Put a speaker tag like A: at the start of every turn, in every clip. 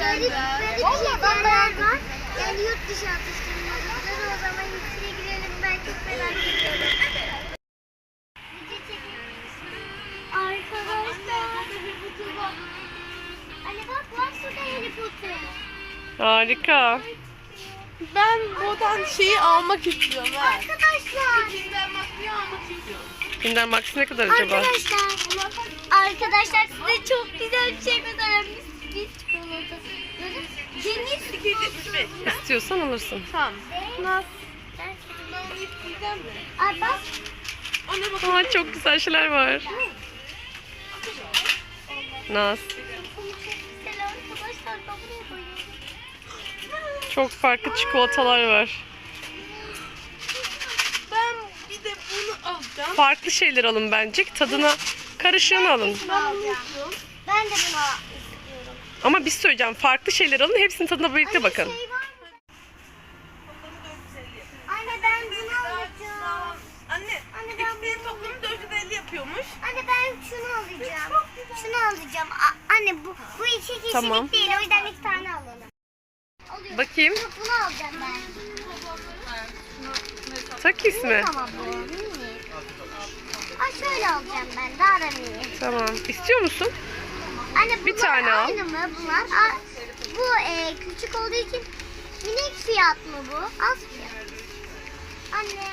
A: Böyle, böyle şeyler var. Yani yurt dışı atıştırmalıkları o zaman içine girelim ben çok merak ediyorum. Video çekiyoruz. Arkadaşlar. Anne bak var şurada Harry Potter.
B: Harika.
C: Ben buradan şeyi almak istiyorum. ha.
A: Arkadaşlar.
C: Kinder Max'ı almak istiyorum.
B: Kinder Max ne kadar acaba?
A: Arkadaşlar. Arkadaşlar size çok güzel bir şey göstereyim. Biz, biz Deniz
C: 275.
B: İstiyorsan alırsın.
C: Tamam.
A: Nasıl? Ay bak.
B: Aa çok güzel şeyler var. Naz.
A: Güzel arkadaşlar ben buraya bayılıyorum.
B: Çok farklı çikolatalar var.
C: Ben bir de bunu alacağım.
B: Farklı şeyler alın bence. Tadına karışığını alın.
A: Ben bunu istiyorum. Ben de bunu istiyorum.
B: Ama biz söyleyeceğim. Farklı şeyler alın. Hepsinin tadına birlikte bakın.
A: Şey var mı? Anne ben bunu alacağım.
C: Anne,
A: Anne, ben
C: ikisinin toplamı 450 yapıyormuş.
A: Anne ben şunu alacağım. Şunu alacağım. A- anne bu bu iki kişilik
B: Tamam.
A: değil. O yüzden iki tane alalım. Alıyorum.
B: Bakayım.
A: Bunu, bunu alacağım ben.
B: Takis mi?
A: Tamam bu. Ha şöyle alacağım ben. Daha da mini.
B: Tamam. İstiyor musun?
A: Anne
B: Bir tane al.
A: aynı mı bunlar? A- bu e, küçük olduğu için minik fiyat mı bu? Az fiyat. Anne.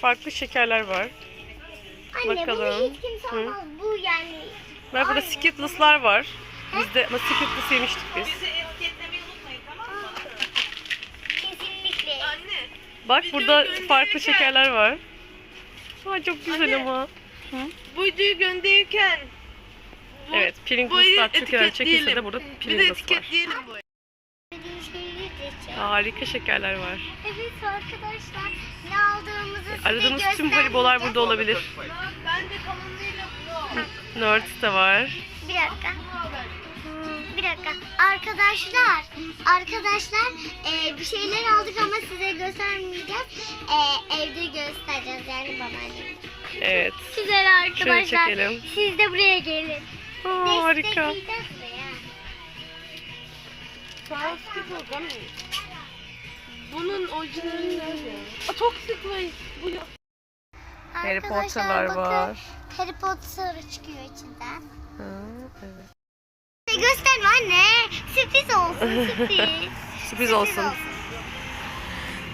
B: Farklı şekerler var.
A: Anne
B: Bakalım.
A: bunu hiç kimse
B: Hı.
A: almaz. Bu yani.
B: Bak burada. Skittles'lar var. Biz de ama Skittles'ı yemiştik biz.
C: Bizi etiketlemeyi unutmayın tamam mı?
A: Kesinlikle.
C: Anne.
B: Bak
C: Videoyu
B: burada
C: gönderirken-
B: farklı şekerler var. Aa çok güzel
C: Anne.
B: ama.
C: Bu videoyu gönderirken bu-
B: Evet,
C: bu
B: Pringles'lar Türkiye'den çekilse de
C: etiketleyelim.
B: burada
C: Bir de
B: Pringles var.
C: etiketleyelim bu.
B: Harika şekerler var.
A: Evet arkadaşlar ne aldığımızı size
B: Aradığımız tüm haribolar burada olabilir.
C: Ben de kalınlığıyla bunu
B: Nerds de var.
A: Bir dakika. Bir dakika. Arkadaşlar, arkadaşlar e, bir şeyler aldık ama size göstermeyeceğiz. E, evde göstereceğiz yani babaannem.
B: Evet.
A: Güzel arkadaşlar.
B: çekelim.
A: Siz de buraya gelin.
B: Aa, harika.
C: Sana Skittles değil mi? Bunun orijinali nerede? Aa, çok. Bu ya.
B: Harry Potter'lar var.
A: Harry Potter çıkıyor içinden.
B: Ha, evet.
A: Gösterme anne. Sürpriz olsun sürpriz.
B: Sürpriz olsun.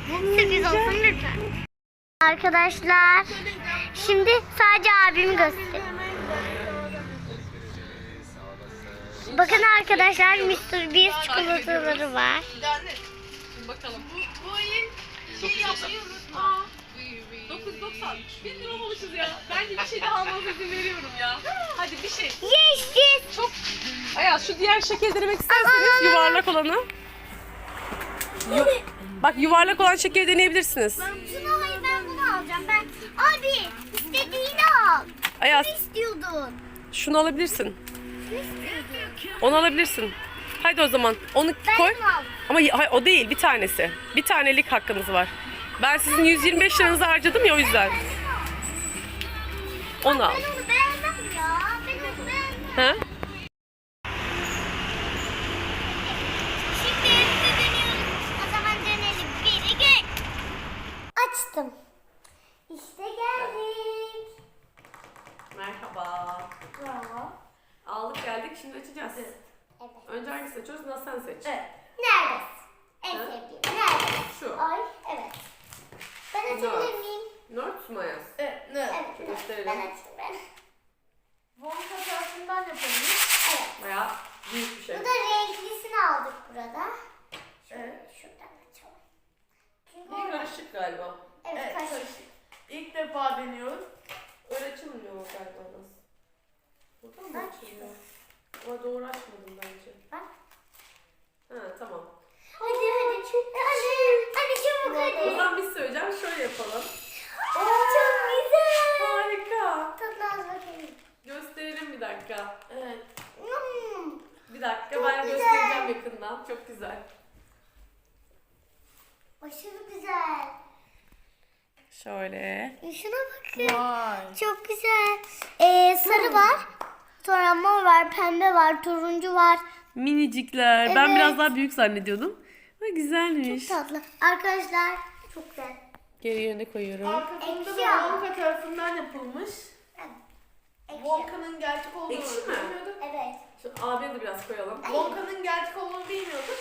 A: Sürpriz olsun lütfen. Arkadaşlar şimdi sadece abimi göstereyim. Bakın arkadaşlar Mr. Beast çikolataları var.
C: Bakalım. Bu, bu ayın şey unutma. 9.90. 1000 lira olmuşuz ya. Bence bir şey daha almanıza izin veriyorum ya. Hadi bir şey.
A: Yes yes.
C: Çok
B: Ayaz şu diğer şekeri denemek isterseniz yuvarlak olanı. Yu- Bak yuvarlak olan şekeri deneyebilirsiniz.
A: Şunu hayır ben bunu alacağım. Ben abi istediğini al.
B: Ayaz
A: Ne istiyordun?
B: şunu alabilirsin.
A: Ne istiyordun?
B: Onu alabilirsin. Haydi o zaman onu
A: Ben
B: koy. Ama hayır, o değil bir tanesi. Bir tanelik hakkınız var. Ben sizin 125 liranızı harcadım ya o yüzden. Onu al.
A: Ben onu beğenmem ya. Ben onu beğenmem.
B: Ha?
A: Şimdi evde dönüyoruz. O zaman dönelim. Bir, iki. Açtım. İşte geldik.
B: Merhaba.
A: Bravo.
B: Aldık geldik şimdi açacağız.
A: Evet.
B: Önce hangisini seçiyoruz? Nasıl sen seç?
A: Neredesin? En
B: Ha?
A: sevdiğim. Neredesin?
B: Şu.
A: Ay evet. Ben açabilir miyim?
B: Nerds mu Ayaz?
C: Evet, ne?
A: Evet.
B: Şu
A: Ben açayım ben.
C: Bonka tarafından yapalım.
A: Evet.
B: Bayağı büyük bir şey.
A: Bu da renklisini aldık burada.
C: Evet.
A: Şuradan açalım. Çünkü orada.
B: karışık galiba.
A: Evet,
C: Evet,
A: karışık.
C: karışık. İlk defa deniyoruz.
B: Öyle açılmıyor galiba nasıl? Buradan mı
A: Aç.
B: açılıyor? Ama doğru açmadım bence.
A: Bak.
B: Ha tamam.
A: Hadi hadi. Anne, anne çabuk
B: O
A: hadi.
B: zaman biz söyleyeceğim şöyle yapalım.
A: Çok güzel.
B: Harika.
A: Tadına az bakayım.
B: Gösterelim bir dakika.
C: Evet.
A: Hmm.
B: Bir dakika
A: Çok
B: ben
A: güzel.
B: göstereceğim yakından. Çok güzel.
A: Aşırı güzel.
B: Şöyle.
A: Şuna bakın.
C: Vay.
A: Çok güzel. Ee, sarı var. Sonra mor var, pembe var, turuncu var,
B: Minicikler. Ben
A: Evet.
B: biraz daha büyük zannediyordum. Ama güzelmiş.
A: Tatlı. Arkadaşlar çok güzel.
B: Geri yerine koyuyorum.
D: Arkasında
A: Ekşi
D: da
A: ama.
D: Wonka tarafından yapılmış.
A: Ekşi.
D: Wonka'nın gerçek olduğunu
B: Ekşi mi?
D: bilmiyorduk.
A: Evet.
B: Şu abini de biraz koyalım.
D: Wonka'nın gerçek olduğunu bilmiyorduk.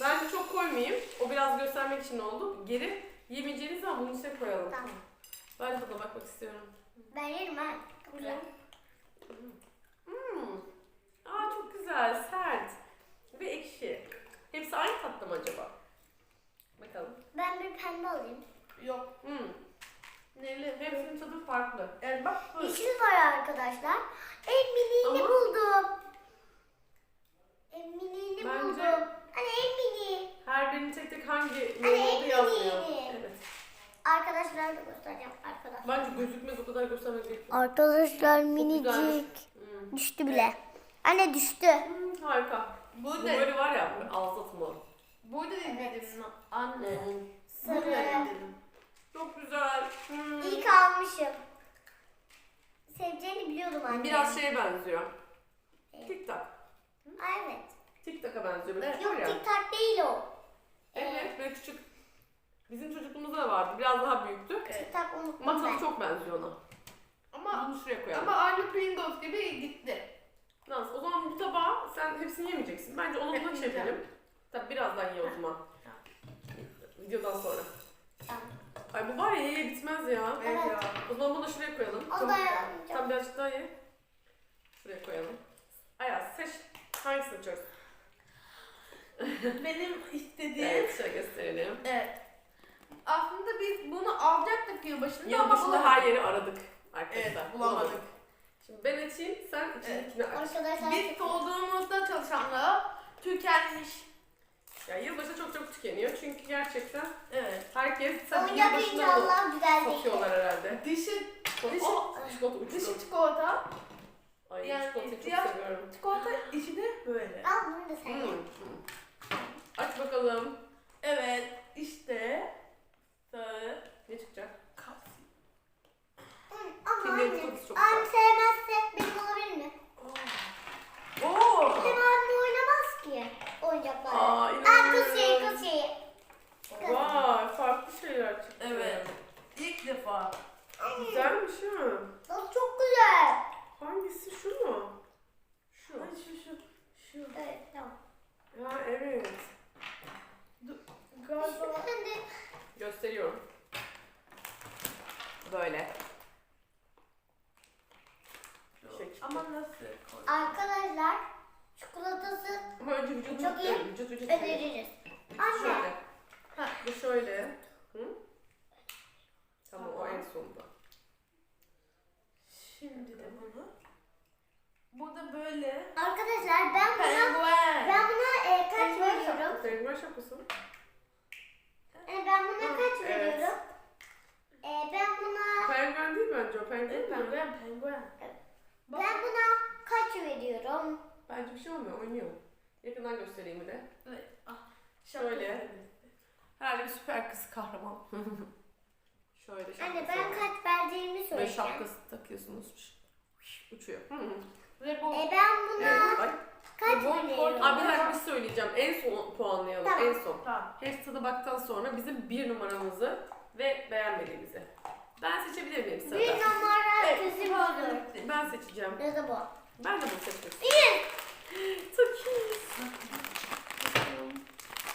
B: Ben çok koymayayım. O biraz göstermek için oldu. Geri yemeyeceğiniz zaman bunun içine koyalım.
A: Tamam.
B: Ben de tadına bakmak istiyorum.
A: Ben yerim ha. Güzel.
B: Hmm. Aa çok güzel, sert ve ekşi. Hepsi aynı tatlı mı acaba? Bakalım.
A: Ben bir pembe alayım.
D: Yok.
B: Hmm.
D: Neli?
B: Hepsinin tadı farklı.
D: Evet bak bu.
A: Yeşil var arkadaşlar. En miniğini
B: Ama-
A: buldum. En miniğini
B: Bence-
A: buldum. Hani en mini.
B: Her birinin tek tek hangi
A: Ay,
B: ne olduğu
A: en
B: yazmıyor.
A: iyi.
B: Evet.
A: Arkadaşlar da göstereceğim arkadaşlar.
B: Bence gözükmez o kadar göstermek gerekiyor.
A: Arkadaşlar minicik.
B: Hmm.
A: Düştü bile. Anne düştü.
B: Hmm, harika. Bu
D: Bu ne?
B: böyle var ya ağızda tutmalı.
D: Burada da dedim anne.
B: Hmm.
D: Burada
A: Sarı.
D: dedim.
B: Çok güzel. Hmm.
A: İyi ki almışım. Seveceğini biliyordum anne.
B: Biraz şeye benziyor. Tik tak.
A: Ay, evet.
B: Tik tak'a benziyor. Böyle
A: Yok
B: var ya.
A: tik tak değil o.
B: Evet, böyle küçük. Bizim çocukluğumuzda da vardı. Biraz daha büyüktü.
A: Tik tak unuttum
B: Ama
A: ben.
B: çok benziyor ona.
D: Ama
B: Bunu şuraya koyalım.
D: ama aynı Pringles gibi gitti.
B: Naz, o zaman bu tabağı sen hepsini yemeyeceksin. Bence onu buna
D: Hepsini
B: çevirelim. Tabii birazdan ye o zaman. Videodan sonra.
A: Tamam.
B: Ay bu var ya ye ye bitmez ya.
A: Evet.
D: ya.
B: O zaman bunu da şuraya koyalım.
A: O da.
B: Tam birazcık daha ye. Şuraya koyalım. Ayaz seç. Hangisini içiyoruz?
D: Benim istediğim.
B: Evet şöyle gösterelim.
D: Evet. Aslında biz bunu alacaktık yılbaşında
B: Yıl
D: ama
B: başında
D: bulamadık.
B: her yeri aradık arkadaşlar.
D: Evet, bulamadık.
B: Şimdi ben açayım, sen içindekini aç.
A: Arkadaşlar
D: Biz olduğumuzda çalışanlara tükenmiş.
B: Ya yılbaşı çok çok tükeniyor çünkü gerçekten
D: Evet.
B: herkes tabii
A: oyuncak inşallah güzel değil.
B: satıyorlar herhalde.
D: Dışı-
B: Oh, çikolata uçtu.
D: dışı çikolata,
B: Ay
D: yani
B: çikolatayı çok seviyorum.
D: çikolata içi de böyle.
A: Al bunu da sen
B: Hmm.
A: ye.
B: hmm. Aç bakalım.
D: Evet, işte sarı
B: Ne çıkacak?
A: Ama
B: Kinderin
A: anne,
B: çikolatası çok
A: anne
B: güzel.
A: sevmezse benim olabilir mi?
B: Oo!
A: Benim anne oynamaz ki oyuncaklarla.
B: Aa,
A: Aa, kız şeyi kız şeyi.
B: Vay farklı şeyler çıktı.
D: Evet. İlk defa.
B: Güzelmiş ha.
A: Nasıl çok güzel.
B: Hangisi şu mu? Şu.
D: Ay şu şu şu.
A: Evet tamam.
B: Ha evet.
D: Galiba.
A: Şimdi
B: Gösteriyorum. Böyle.
D: Ama nasıl?
A: arkadaşlar çikolatası
B: Ama önce vücudu
A: Çok iyi.
B: Evet, vücut vücut.
A: öneririz. Anne
B: Şöyle.
D: Ha.
B: Bu şöyle. Hı? Tamam o en sonunda.
D: Şimdi de bunu. Bu da böyle.
A: arkadaşlar ben buna
D: Penguen.
A: ben buna e, kaç
B: Penguen
A: veriyorum?
B: şapkası. Penguen şapkası.
A: E, ben buna
B: Hı,
A: kaç
B: evet.
A: veriyorum? E, ben buna
B: Penguen değil bence o penguen mi?
D: penguen, penguen. Bak.
A: ben buna kaç veriyorum?
B: Bence bir şey olmuyor oynuyor. Yakından göstereyim bir de.
D: Evet. Ah.
B: Şöyle. Herhalde bir süper kız kahraman. şöyle şapkası
A: Anne ben
B: var.
A: kaç vereceğimi
B: Böyle
A: söyleyeceğim.
B: şapkası takıyorsunuz. Uçuyor. Hı hı.
D: Ve bu.
A: E, ben buna
B: Evet. Ay.
A: kaç
D: bu-
A: veriyorum?
B: Abi her bir söyleyeceğim. En son puanlayalım.
A: Tamam.
B: En son.
D: Tamam.
B: Hepsi tadı baktan sonra bizim bir numaramızı ve beğenmediğimizi. Ben seçebilir miyim
A: Bir
B: sırada?
A: numara kızım
D: bu
A: olur.
B: Ben seçeceğim.
A: Ya da bu.
B: Ben de bunu seçmek
A: Bir.
B: Çok iyi.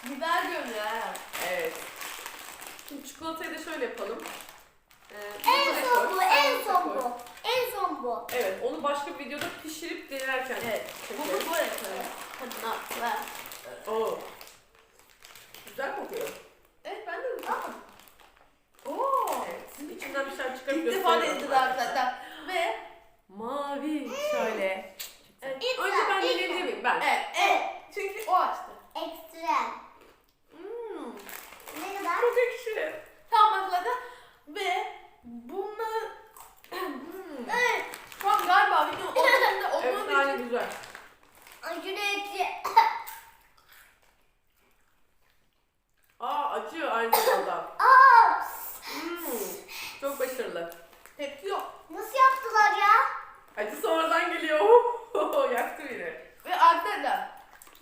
D: Güzel görünüyor ha.
B: Evet. Şimdi çikolatayı da şöyle yapalım. Ee,
A: En son
B: koy,
A: bu, en son
B: koy.
A: bu. En son bu.
B: Evet, onu başka bir videoda pişirip denerken
D: Evet. Bu
B: çekelim.
D: bu böyle koyuyor. Hadi ne?
B: Oo. Güzel kokuyor.
D: Evet ben de Aa. Oo.
B: Evet. İçinden bir şey çıkarıp
D: İlk defa
B: gösteriyorum ben.
D: arkadaşlar. Ve
B: Mavi. Şöyle.
D: Evet.
A: İlk
B: Önce ben
A: ilk
B: deneyebilir miyim? Ben.
D: evet, evet. Çünkü o açtı.
A: Ekstrem.
B: Hmm,
A: Ne kadar?
B: çok ekşi.
D: Tamam arkadaşlar. Ve bunu
B: Hmm.
D: evet. Şu an galiba videonun ortasında olduğu
B: Efsane
D: için
B: güzel.
A: Aşırı ekşi.
B: Aa acıyor aynı zamanda.
A: Aa,
B: Hmm, çok başarılı.
D: tepki yok.
A: nasıl yaptılar ya?
B: Acı sonradan geliyor. Yaktı beni.
D: Ve arkadaşlar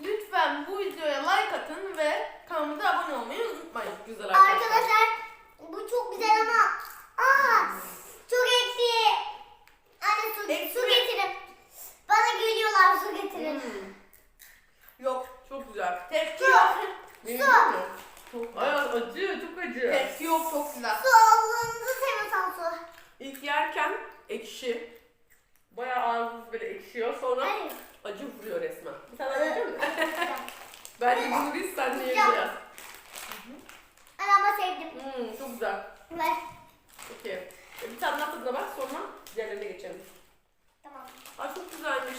D: lütfen bu videoya like atın ve kanalımıza abone olmayı unutmayın.
B: Çok güzel arkadaşlar.
A: Arkadaşlar bu çok güzel ama aa çok ekşi. Anne su,
D: Ekşi
A: su
D: mi?
A: getirin. Bana geliyorlar su getirin.
B: Hmm,
D: Yok.
B: çok güzel.
D: Tepki yok.
B: Benim
A: Su.
B: değil mi? Çok Ay acı, çok acı.
D: Tepki yok çok güzel.
A: Su Allah'ınızı seviyorsan su.
B: İlk yerken ekşi. Bayağı ağzınız böyle ekşiyor. Sonra
A: Hayır.
B: acı vuruyor resmen. Bir tane alabilir misin? Bence bunu biz seninle yiyeceğiz.
A: Anne ama sevdim.
B: Hmm, çok güzel.
A: Ver.
B: Peki. E, Bir tane daha tadına bak sonra diğerlerine geçelim.
A: Tamam.
B: Ay çok güzelmiş.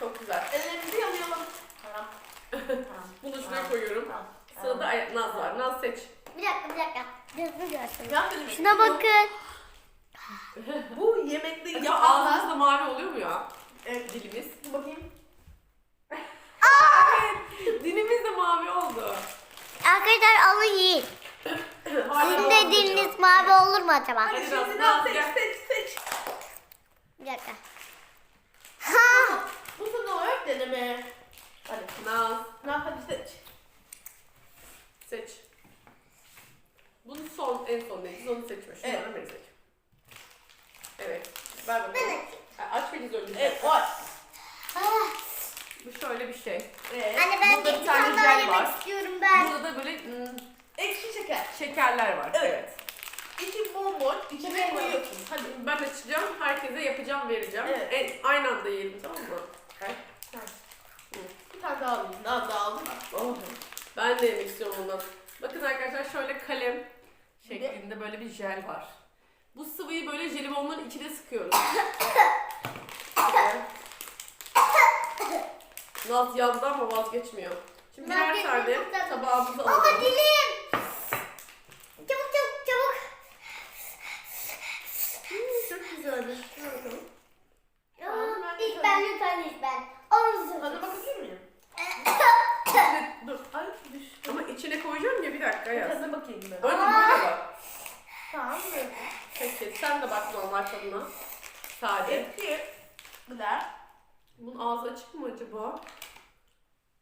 B: Çok güzel.
D: Ellerimizi yalayalım. Tamam.
B: Bunu da şuraya koyuyorum.
A: Tamam.
B: Sırada Ay- Naz var. Naz seç.
A: Bir dakika bir dakika. Hızlı görsün.
D: Ya
A: Şuna bakın.
D: Bu yemekte
B: Ya ağzımızda mavi oluyor mu ya?
D: Evet.
B: Dilimiz.
D: Bakayım.
B: Evet. Dilimiz de mavi oldu.
A: Arkadaşlar alın yiyin. Sizin de diliniz mavi olur mu acaba?
B: Hadi
D: şimdi
B: Naz
D: seç
B: gel.
D: seç seç.
A: Bir dakika. Ha!
D: Bu son olarak deneme. Hadi.
B: Naz
D: Naz hadi seç.
B: seç. Bunu son, en son değil. Onu seçme. Şunları
D: Evet.
B: beni seç. Evet. Ver bakalım. Ha, Aç Filiz önce.
D: Evet var.
A: Ah.
B: Bu şöyle bir şey.
D: Evet.
A: Anne ben
B: Burada
A: bir
B: bir tane
A: tane daha
B: jel var.
A: yemek istiyorum ben.
B: Burada da böyle hmm,
D: Ekşi şeker.
B: şekerler var.
D: Evet.
B: evet.
D: İçi bomboş. İçine
A: Evet.
D: koyuyorsun. Hadi.
B: Ben açacağım, herkese yapacağım, vereceğim.
D: Evet.
B: En, aynı anda yiyelim tamam mı? Okay.
D: Bir tane daha alayım. Naz daha aldım.
B: Oh, ben de yemek istiyorum ondan. Bakın arkadaşlar şöyle kalem şeklinde böyle bir jel var. Bu sıvıyı böyle jelibonların içine sıkıyoruz. Naz yandı ama vazgeçmiyor. Şimdi birer
A: Vazgeçmiyor,
B: tane
A: tatlı.
B: tabağımıza
A: Baba
B: alalım.
A: dilim. Çabuk çabuk çabuk.
B: Hmm, çok güzelmiş.
A: Aa, İlk ben lütfen ilk ben. Onu
D: Hadi
A: sürdüm.
D: bakabilir miyim?
B: Dur.
D: Ay düştü.
B: Ama içine koyacağım ya bir dakika yaz.
D: Tadına bakayım ben.
B: Önce böyle bak.
D: Tamam. evet.
B: Peki sen de bak normal tadına. Sade.
D: Ekşi. Güzel.
B: Bunun ağzı açık mı acaba?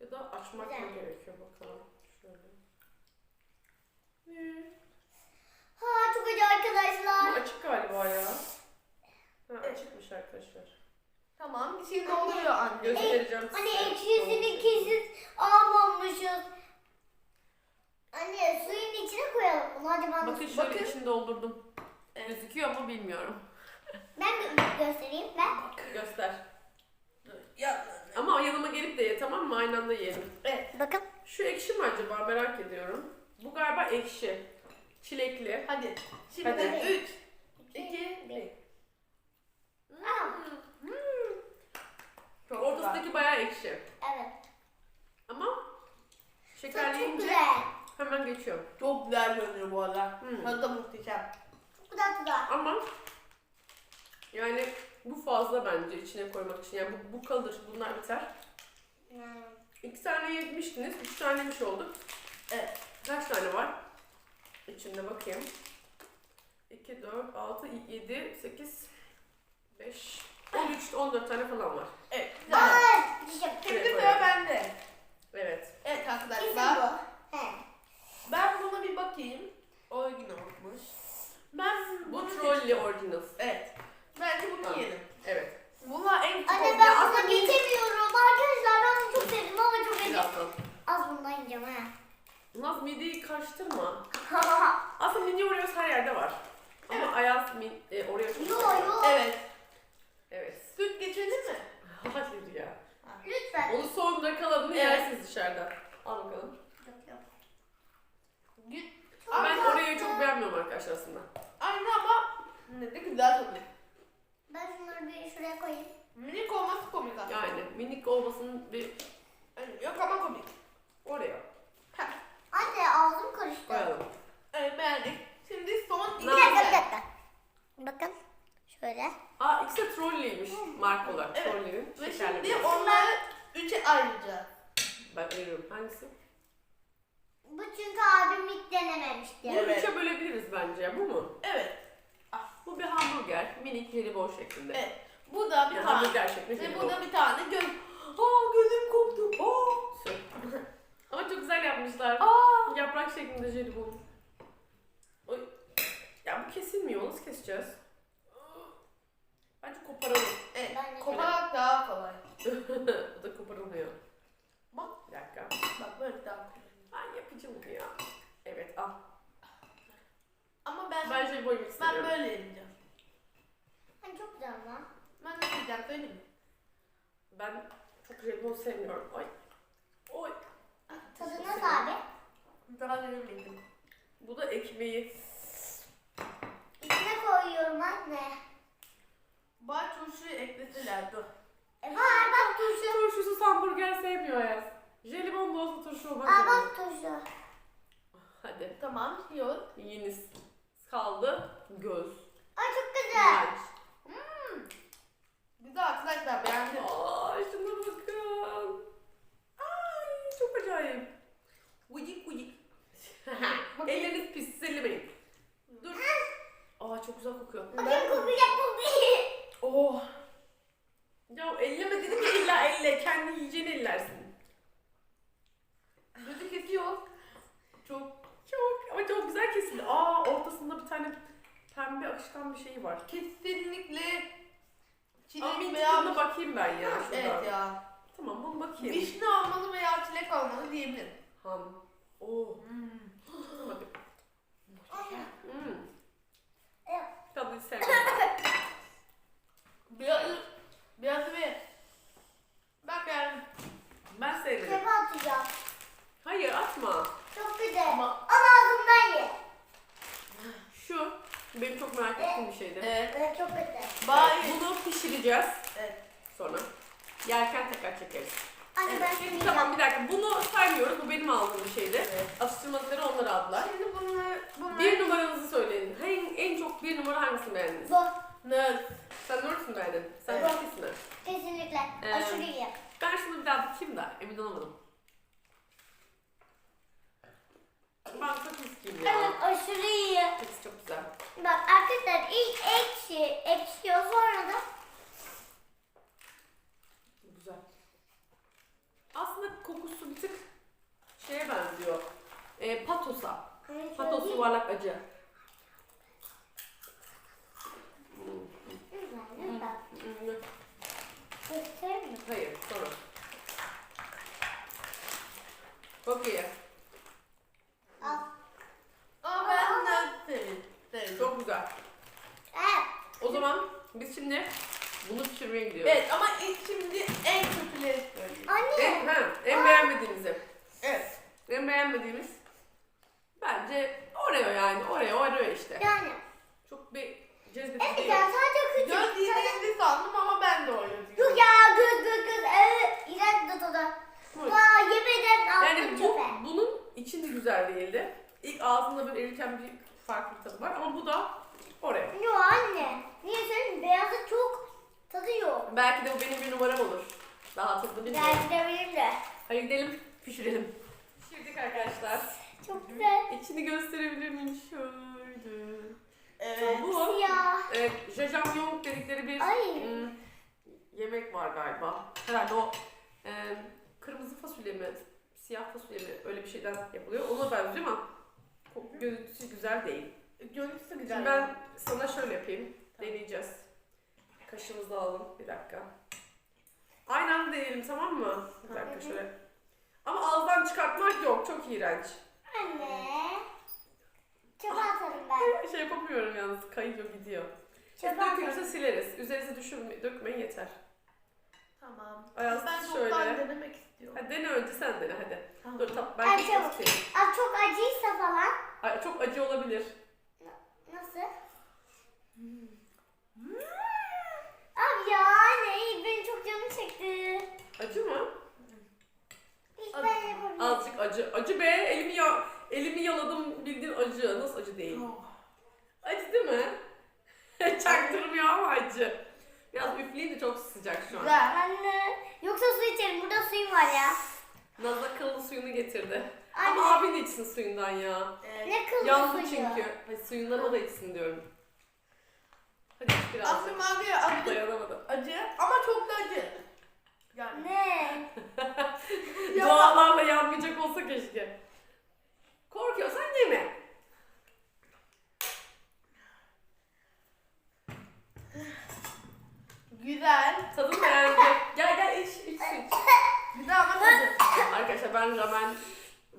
B: Ya da açmak mı gerekiyor bakalım. Şöyle. Ne?
A: Ha çok acı
B: Bu
A: arkadaşlar.
B: açık galiba ya. Ha, açıkmış arkadaşlar.
D: Tamam. Bir şey dolduruyor anne.
B: Göstereceğim
A: Hani
B: size.
A: ekşisini kesin almamışız. Anne suyun içine koyalım bunu hadi bana.
B: Bakın şöyle
D: Bakın.
B: içini doldurdum. Gözüküyor mu bilmiyorum.
A: Ben gö- göstereyim ben.
B: Göster.
D: Ya.
B: Ama yanıma gelip de ye tamam mı? Aynı anda yiyelim.
D: Evet.
A: Bakın.
B: Şu ekşi mi acaba merak ediyorum. Bu galiba ekşi. Çilekli.
D: Hadi. Şimdi
B: Hadi.
D: 3, 2, 1.
A: Aa,
D: Çok güzel.
B: Ortasındaki bayağı ekşi.
A: evet.
B: Ama
A: Çok,
B: yiyince
A: güzel.
B: Hemen geçiyor.
D: Çok güzel görünüyor bu arada.
B: Hmm.
D: Tadı da muhteşem.
A: Çok güzel tadı.
B: Ama yani bu fazla bence içine koymak için. Yani bu, bu kalır. Bunlar biter.
A: Hmm.
B: İki tane yemiştiniz. Üç tane yemiş olduk.
D: Evet.
B: Kaç tane var? İçinde bakayım. 2, 4, 6, 7, 8, 5, 13, 14 tane falan var.
D: Evet. Güzel. Şimdi sıra bende.
B: Evet.
D: Evet arkadaşlar.
A: bu. He.
D: Ben buna bir bakayım. Orijinalmış. Ben
B: Bu
D: bunu
B: Trolli Original.
D: Evet. Bence bunu
B: Tamam.
D: yiyelim.
B: Evet.
D: Bunlar en küçük
A: Anne ben
D: bir-
A: geçemiyorum. Arkadaşlar ben bunu çok sevdim ama çok acı.
B: Birazdan.
A: Az bundan yiyeceğim ha.
B: Naz mideyi karıştırma. Aslında mini Oreos her yerde var. Ama Ayaz min, e, Oreo çok
A: Yo
B: seviyor.
A: yo.
D: Evet.
B: Evet.
D: Süt geçelim mi?
B: Hayır ya.
A: Lütfen.
B: Onu sonunda kalanını
D: Evet.
B: yersiniz dışarıda. Al bakalım.
A: Yok, yok.
D: Gü-
B: Ben
A: tatlı.
B: Oreo'yu çok beğenmiyorum arkadaşlar aslında.
D: Aynı ama ne de güzel tadı.
A: Ben şunları bir şuraya koyayım.
D: Minik olması komik aslında.
B: Yani minik olmasının bir
D: Yani yok ama komik.
B: Oreo
D: Heh.
A: Anne ağzım karıştı.
B: koyalım.
D: Evet beğendik. Şimdi son iki
A: Bir dakika bir
D: tane.
A: dakika. Bakın. Şöyle.
B: Aa ikisi de Trolli'ymiş marka olarak.
D: Evet.
B: Trolli'nin
D: Ve
B: şekerli.
D: şimdi
B: bir-
D: onları üçe ayıracağız.
B: Ben veriyorum. Hangisi?
A: Bu çünkü abim hiç denememişti.
B: Bunu
D: Evet.
B: üçe bölebiliriz bence. Bu mu?
D: Evet.
B: Bu bir hamburger. Minik jelibon şeklinde.
D: Evet. Bu da bir
B: Yani
D: tane.
B: hamburger şeklinde
D: Ve
B: jelibon.
D: bu da bir tane göz. Aa gözüm koptu. Aa.
B: Ama çok güzel yapmışlar.
D: Aa.
B: Yaprak şeklinde jelibon. Oy. Ya bu kesilmiyor. Nasıl keseceğiz? Bence koparalım.
D: Evet.
A: Ben de-
D: Koparak daha kolay.
B: bu da koparılmıyor.
D: Bak.
B: Bir dakika.
D: Bak böyle daha kolay.
B: Ben yapacağım bunu ya. Evet al.
D: Ama ben
B: Ben jelibon yemek
D: ben böyle yiyeceğim.
A: Ay, çok güzel lan.
D: Ben ne yiyeceğim söyleyeyim mi?
B: Ben çok jelibon sevmiyorum. Ay. Oy.
A: Tadı nasıl abi?
D: Daha denemedim.
B: Bu da ekmeği.
A: İçine koyuyorum anne.
D: Bana turşuyu eklediler dur.
A: E var bak turşu.
B: Turşusuz hamburger sevmiyor Ayaz. Jelibon da olsa turşu olmaz.
A: Aa
B: yani.
A: bak turşu.
B: Hadi.
D: Tamam yiyor.
B: Yeniz. Kaldı göz.
A: Ay çok güzel.
B: İğrenç.
D: Güzel arkadaşlar beğendim.
B: Ay şuna bakın. Ay çok acayip. Vıcık vıcık. Elleriniz pis, siz ellemeyin. Dur. Aa çok güzel kokuyor.
A: Bakın kokacak kokuyor.
B: Oh. Ya elleme dedim ya illa elle. Kendi yiyeceğini ellersin.
D: Gözü kesiyor.
B: Çok çok ama çok güzel kesildi. Aa ortasında bir tane pembe akışkan bir şey var.
D: Kesinlikle Veya
B: tadına bakayım ben ya şuradan.
D: Evet ya.
B: Tamam bunu bakayım.
D: Vişne almalı veya çilek almalı diyebilirim.
B: Ham. Oo.
D: Hmm.
B: Hmm.
A: Evet.
B: Tadını sevmedim.
D: Biraz, biraz bir. Bak yani.
B: Ben sevmedim.
A: Çöpe atacağım.
B: Hayır atma.
A: Çok güzel.
D: Ama-
A: Ama ağzımdan ye.
B: Şu benim çok merak ettiğim bir şeydi.
D: Evet.
A: Evet çok güzel.
D: Bari.
B: Pişireceğiz
D: Evet.
B: sonra. Yerken tekrar çekeriz.
A: Anne ben
B: Şimdi tamam bir dakika bunu saymıyoruz. Bu benim aldığım bir şeydi.
D: Evet.
B: Atıştırmalıkları onlar aldılar.
D: Şimdi bunları, bunları
B: Bir numaranızı söyleyin. En, en çok bir numara hangisini beğendiniz?
A: Bu.
D: Nöz.
B: Sen Nurt'un beğendin. Sen
D: Evet.
B: hangisini?
A: Kesinlikle.
B: Ee,
A: Aşırı iyi.
B: Ben şunu bir daha bakayım da emin olamadım. Ben çok iskiyim ya.
A: Evet aşırı iyi.
B: Hepsi çok güzel.
A: Bak arkadaşlar ilk ekşi, ekşiyor sonra da
B: Güzel. Aslında kokusu bir tık şeye benziyor. E, patosa. Patos yuvarlak acı. Hayır, sonra. Çok iyi.
A: Al.
D: Ama ben nöz sevdim. sevdim.
B: Çok güzel.
A: Evet.
B: O zaman biz şimdi bunu pişirmeye gidiyoruz.
D: Evet ama ilk şimdi en kötüleri söyleyeyim.
B: En,
A: Anne.
B: ha, en beğenmediğimizi.
D: Evet.
B: En beğenmediğimiz bence Oreo yani. Oreo, Oreo işte.
A: Yani.
B: Çok bir
A: En
B: cezbedici değil.
A: güzel sadece küçük.
D: Göz
A: Sadece-
D: yediğini sandım ama ben de öyle
A: Yok
D: diyorum.
A: ya göz göz göz. Evet. İğrenç de tadı.
B: Evet.
A: Vaa yemeden aldım
B: Yani bu,
A: çöpe.
B: bunun içi de güzel değildi. İlk ağzında böyle erirken bir farklı bir tadı var ama bu da Oreo.
A: Yok anne. Niye senin beyazı çok tadı yok.
B: Belki de bu benim bir numaram olur. Daha tadını bilmiyorum.
A: Belki de benim de.
B: Hadi gidelim pişirelim. Pişirdik arkadaşlar.
A: Çok güzel.
B: İçini gösterebilir miyim? Şöyle.
D: Evet.
B: Bu
A: Siyah.
B: e, jajangmyeon dedikleri bir
A: Ay.
B: hmm, yemek var galiba. Herhalde o e, kırmızı fasulye mi, siyah fasulye mi öyle bir şeyden yapılıyor. Ona benziyor ama ko- görüntüsü güzel değil.
D: Görüntüsü güzel.
B: Şimdi ben sana şöyle yapayım. Deneyeceğiz. Kaşığımızı alalım. Bir dakika. Aynı anda deneyelim tamam mı? Bir dakika şöyle. Ama ağızdan çıkartmak yok. Çok iğrenç.
A: Anne. Çöpe atarım ben.
B: Şey yapamıyorum yalnız. Kayıyor gidiyor.
A: Çöpe
B: Dökülürse
A: atarım.
B: sileriz. Üzerinize düşürme, dökmeyin yeter.
D: Tamam.
B: Ayaz
D: ben
B: şöyle.
D: çoktan denemek istiyorum.
B: Hadi dene önce sen dene hadi.
D: Tamam.
B: Dur tamam ben
A: Ay, çabuk. Aa, çok acıysa falan.
B: Ay, çok acı olabilir.
A: Nasıl? Abi ya anne benim çok canım çekti.
B: Acı mı?
A: İlk
B: Az-
A: ben yapabilirim.
B: Azıcık acı. Acı be. Elimi ya elimi yaladım bildiğin acı. Nasıl acı değil?
D: Oh.
B: Acı değil mi? Çaktırmıyor ama acı. Biraz üfleyin de çok sıcak şu an.
D: Güzel.
A: Anne. Yoksa su içerim. Burada suyum var ya.
B: Nazlı akıllı suyunu getirdi.
A: Anne.
B: Ama abin de içsin suyundan ya.
D: Evet.
A: Ne kıllı
B: Yandı
A: suyu.
B: çünkü. Hayır, suyundan o da içsin diyorum. Hadi iç biraz.
D: Aslında mavi acı,
B: Dayanamadım.
D: acı ama çok da acı. Yani.
A: Ne?
B: Dualarla yanmayacak olsa keşke. Korkuyorsan yeme.
D: Güzel.
B: Tadını beğendim. Gel gel iç iç iç.
D: Güzel ama tadı.
B: Arkadaşlar ben ramen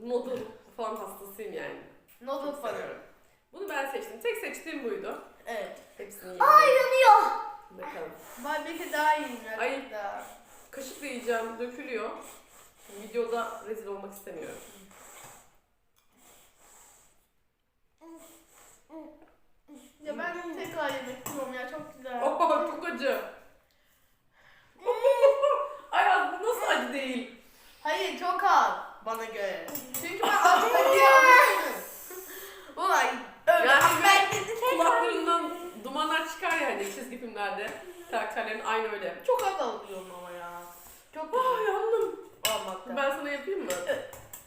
B: noodle falan hastasıyım yani.
D: Noodle
B: Çok
D: falan.
B: seviyorum. Bunu ben seçtim. Tek seçtiğim buydu.
D: Evet.
B: Hepsini
A: Ay
B: yedim.
A: yanıyor.
B: Bakalım.
D: Ben belki daha iyiyim
B: Ay.
D: gerçekten.
B: Kaşıkla yiyeceğim. Dökülüyor. Videoda rezil olmak istemiyorum.
D: Ya ben tekrar yemek istiyorum ya çok güzel.
B: Oh çok acı. Ayaz değil?
D: Hayır çok az bana göre. Çünkü ben az acı almışım. Ulan öyle.
B: Yani
D: ben dedi
B: Kulaklarından dumanlar çıkar ya hani çizgi filmlerde. Karakterlerin aynı öyle.
D: Çok az alıyorum ama ya. Çok
B: Ah yandım.
D: olmakta.
B: Ben sana yapayım mı?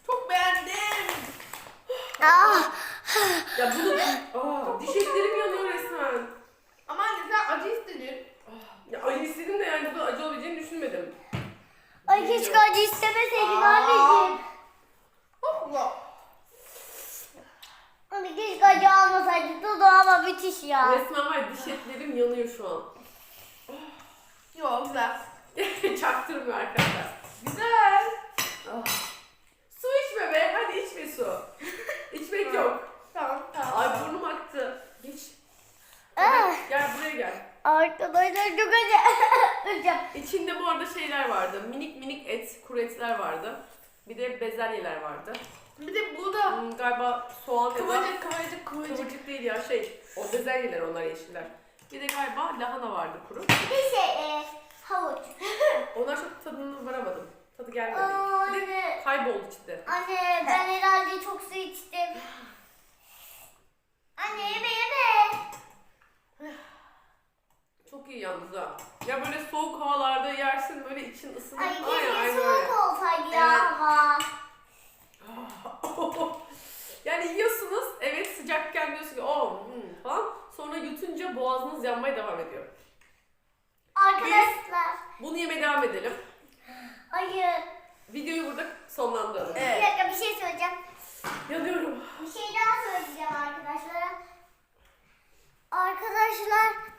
D: çok beğendim.
A: Ah.
B: Ya bunu... Aa, diş etlerim yanıyor resmen.
D: Ama anne sen acı istedin.
B: Ya acı istedim de yani bu kadar acı olabileceğini düşünmedim.
A: Ay keşke acı istemeseydin anneciğim.
D: Allah.
A: Hani keşke acı almasaydın. Tadı ama müthiş ya.
B: Resmen var ya, diş etlerim yanıyor şu an.
D: Yok güzel.
B: Çaktırmıyor arkadaşlar.
D: Güzel.
B: Ah. Su içme be. Hadi içme su. İçmek yok.
D: Tamam tamam.
B: Ay burnum aktı. Geç.
A: Ah.
B: Gel buraya gel.
A: Arkadaşlar çok acı.
B: İçinde bu arada şeyler vardı. Minik minik et, kuru etler vardı. Bir de bezelyeler vardı.
D: Bir de bu da
B: Hmm, galiba soğan ya da
D: kıvırcık kıvırcık kıvırcık.
B: kıvırcık değil ya şey. O bezelyeler onlar yeşiller. Bir de galiba lahana vardı kuru.
A: Bir şey e, havuç.
B: Onlar çok tadını varamadım. Tadı gelmedi.
A: Aa,
B: Bir de
A: anne.
B: kayboldu içinde.
A: Anne ben herhalde çok su içtim. Anne yeme yeme.
B: Çok iyi yalnız ha. Ya böyle soğuk havalarda yersin böyle için ısınır.
A: Ay
B: Aynen,
A: keşke
B: aynen
A: soğuk
B: öyle.
A: olsaydı ya ama.
B: yani yiyorsunuz evet sıcakken diyorsun ki oh hmm, falan. Sonra yutunca boğazınız yanmaya devam ediyor.
A: Arkadaşlar.
B: Bunu yemeye devam edelim.
A: Hayır.
B: Videoyu burada sonlandıralım.
A: Bir
D: Evet.
A: dakika bir şey söyleyeceğim.
B: Yanıyorum.
A: Bir şey daha söyleyeceğim arkadaşlara. Arkadaşlar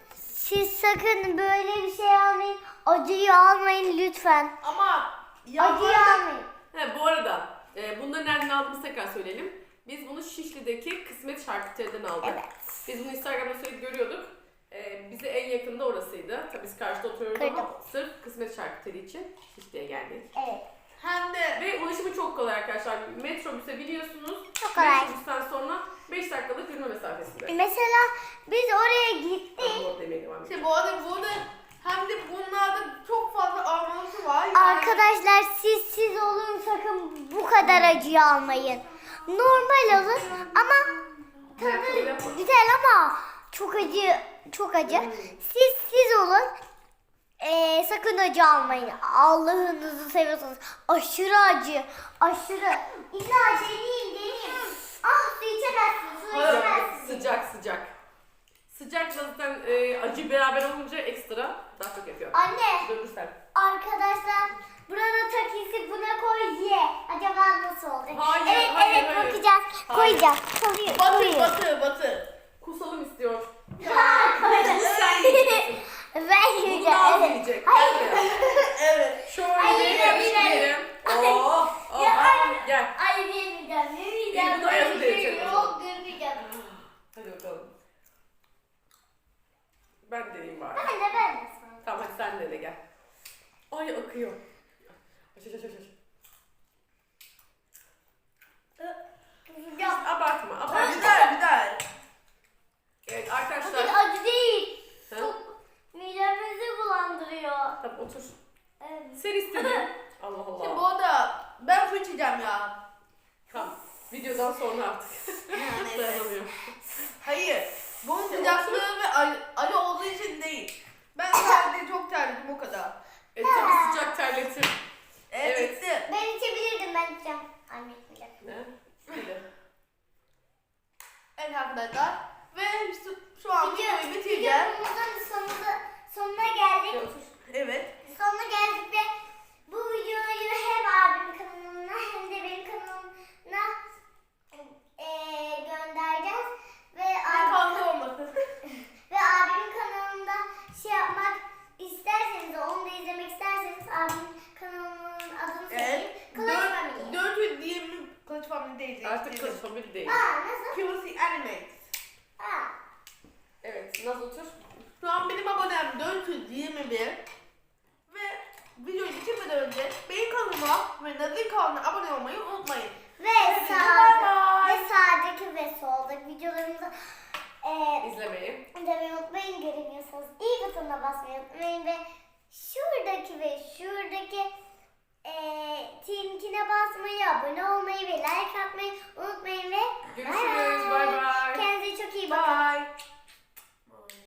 A: siz sakın böyle bir şey almayın. Acıyı almayın lütfen.
D: Ama
A: Acıyı
D: yağmurda
A: almayın.
B: He, bu arada e, bunları nereden aldığımızı tekrar söyleyelim. Biz bunu Şişli'deki Kısmet Şarküteri'den aldık.
A: Evet.
B: Biz bunu Instagram'da sürekli görüyorduk. E, bize en yakında orasıydı. Tabii biz karşıda oturuyoruz ama
A: Kırdım.
B: sırf Kısmet Şarküteri için Şişli'ye geldik.
A: Evet.
D: hem de
B: Ve ulaşımı çok kolay arkadaşlar. Metrobüse biniyorsunuz.
A: Çok kolay.
B: Metrobüsten sonra 5 dakikalık yürüme mesafesinde.
A: Mesela biz oraya gittik.
B: Bu demeye devam
D: işte bu arada burada hem de bunlarda çok fazla aroması var. Yani
A: Arkadaşlar siz siz olun sakın bu kadar acıyı almayın. Normal olun ama tadı güzel ama çok acı çok acı. Siz siz olun. Ee, sakın acı almayın. Allah'ınızı seviyorsanız. Aşırı acı. Aşırı. İlla deneyim deneyim. Ah su içemezsin. Su
B: Hayır, sıcak sıcak. Sıcak zaten e, acı beraber olunca ekstra daha çok yapıyor.
A: Anne arkadaşlar burada takisi buna koy ye. Acaba nasıl olacak?
B: Hayır,
A: evet
B: hayır,
A: evet
B: hayır.
A: bakacağız.
B: Hayır.
A: Koyacağız. Koyuyor.
D: batır
A: koyuyor.
D: batır batır.
B: Kusalım istiyor. Sen yiyeceksin.
A: Ben
B: Bunu
A: yiyeceğim.
B: da az
A: Evet.
B: yiyecek.
A: Hayır.
B: Gel buraya.
D: evet.
B: Şöyle
A: Hayır,
B: bir
A: hayır,
B: karıştıralım. Oh, oh,
A: Ya,
B: ah, gel.
A: Ay yemeyeceğim. Yemeyeceğim.
B: İyi, bu da ayazı da yiyecek o zaman.
A: Yok yemeyeceğim.
B: Hadi bakalım. Ben deneyeyim bari.
A: Ben de ben de sana.
B: Tamam hadi sen de de gel. Ay akıyor. Aç aç aç aç.